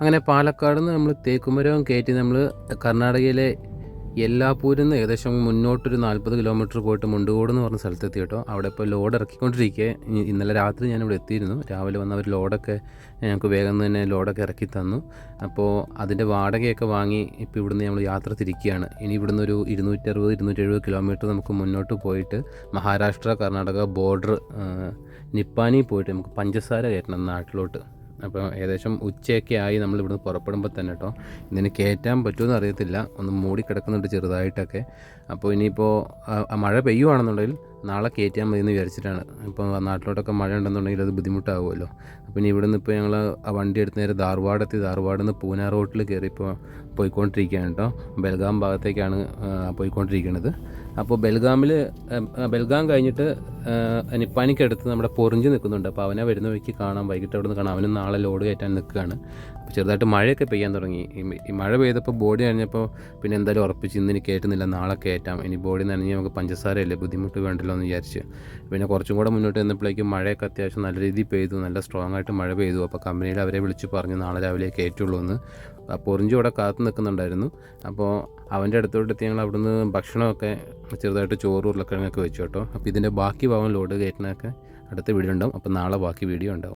അങ്ങനെ പാലക്കാട് നിന്ന് നമ്മൾ തേക്കുമരവും കയറ്റി നമ്മൾ കർണാടകയിലെ യെല്ലാപൂരിൽ നിന്ന് ഏകദേശം മുന്നോട്ടൊരു നാൽപ്പത് കിലോമീറ്റർ പോയിട്ട് മുണ്ടുകോട് എന്ന് പറഞ്ഞ സ്ഥലത്തെത്തി കേട്ടോ. അവിടെ ഇപ്പോൾ ലോഡ് ഇറക്കിക്കൊണ്ടിരിക്കുക ഇന്നലെ രാത്രി ഞാൻ ഇവിടെ എത്തിയിരുന്നു. രാവിലെ വന്ന് അവർ ലോഡൊക്കെ ഞങ്ങൾക്ക് വേഗം തന്നെ ലോഡൊക്കെ ഇറക്കി തന്നു. അപ്പോൾ അതിന്റെ വാടകയൊക്കെ വാങ്ങി ഇപ്പോൾ ഇവിടുന്ന് നമ്മൾ യാത്ര തിരിക്കുകയാണ്. ഇനി ഇവിടുന്ന് ഒരു ഇരുന്നൂറ്ററുപത് ഇരുന്നൂറ്റി എഴുപത് കിലോമീറ്റർ നമുക്ക് മുന്നോട്ട് പോയിട്ട് മഹാരാഷ്ട്ര കർണാടക ബോർഡർ നിപ്പാനി പോയിട്ട് നമുക്ക് പഞ്ചസാര കയറ്റണം നാട്ടിലോട്ട്. അപ്പോൾ ഏകദേശം ഉച്ചയൊക്കെ ആയി നമ്മൾ ഇവിടുന്ന് പുറപ്പെടുമ്പോൾ തന്നെ കേട്ടോ ഇതിന് കയറ്റാൻ പറ്റുമെന്ന് അറിയത്തില്ല. ഒന്ന് മൂടി കിടക്കുന്നുണ്ട് ചെറുതായിട്ടൊക്കെ. അപ്പോൾ ഇനിയിപ്പോൾ മഴ പെയ്യുവാണെന്നുണ്ടെങ്കിൽ നാളെ കയറ്റാൻ മതി എന്ന് വിചാരിച്ചിട്ടാണ്. ഇപ്പോൾ നാട്ടിലോട്ടൊക്കെ മഴ ഉണ്ടെന്നുണ്ടെങ്കിൽ അത് ബുദ്ധിമുട്ടാകുമല്ലോ അപ്പം ഇനി ഇവിടെ നിന്ന് ഇപ്പോൾ ഞങ്ങൾ ആ വണ്ടി എടുത്ത് നേരെ ധാർവാടെത്തി. ധാർവാഡിൽ നിന്ന് പൂന റോട്ടിൽ കയറി ഇപ്പോൾ പോയിക്കൊണ്ടിരിക്കുകയാണ് കേട്ടോ. ബൽഗാം ഭാഗത്തേക്കാണ് പോയിക്കൊണ്ടിരിക്കുന്നത് അപ്പോൾ ബൽഗാമിൽ ബൽഗാം കഴിഞ്ഞിട്ട് നിപ്പാനിക്കടുത്ത് നമ്മുടെ പൊറിഞ്ച് നിൽക്കുന്നുണ്ട്. അപ്പോൾ അവനെ വരുന്ന വഴിക്ക് കാണാം. വൈകിട്ട് അവിടെ നിന്ന് കാണാം. അവനും നാളെ ലോഡ് കയറ്റാൻ നിൽക്കുകയാണ്. അപ്പോൾ ചെറുതായിട്ട് മഴയൊക്കെ പെയ്യാൻ തുടങ്ങി. ഈ- മഴ പെയ്തപ്പോൾ ബോഡി നനഞ്ഞപ്പോൾ പിന്നെ എന്തായാലും ഉറപ്പിച്ച് ഇന്ന് ഇനി കയറ്റുന്നില്ല. നാളെ കയറ്റാം. ഇനി ബോഡി നനഞ്ഞ് നമുക്ക് പഞ്ചസാരയല്ലേ? ബുദ്ധിമുട്ട് വേണ്ടല്ലോ. എന്ന് വിചാരിച്ച്. പിന്നെ കുറച്ചും കൂടെ മുന്നോട്ട് ചെന്നപ്പോഴേക്കും മഴയൊക്കെ അത്യാവശ്യം നല്ല രീതിയിൽ പെയ്തു. നല്ല സ്ട്രോങ് ആയിട്ട് മഴ പെയ്തു. അപ്പോൾ കമ്പനിയിൽ അവരെ വിളിച്ച് പറഞ്ഞ് നാളെ രാവിലെ കയറ്റുള്ളൂ എന്ന്. അപ്പോൾ പൊറിഞ്ചു ഇവിടെ കാത്തു നിൽക്കുന്നുണ്ടായിരുന്നു. അപ്പോൾ അവന്റെ അടുത്തോട്ട് എത്തി ഞങ്ങൾ അവിടുന്ന് ഭക്ഷണമൊക്കെ ചെറുതായിട്ട് ചോറ് ഉരുളക്കിഴങ്ങൊക്കെ വെച്ചു കേട്ടോ. അപ്പോൾ ഇതിന്റെ ബാക്കി ഭാഗം ലോഡ് കയറ്റുന്നതൊക്കെ അടുത്ത വീഡിയോ ഉണ്ടാവും. അപ്പോൾ നാളെ ബാക്കി വീഡിയോ ഉണ്ടാവും.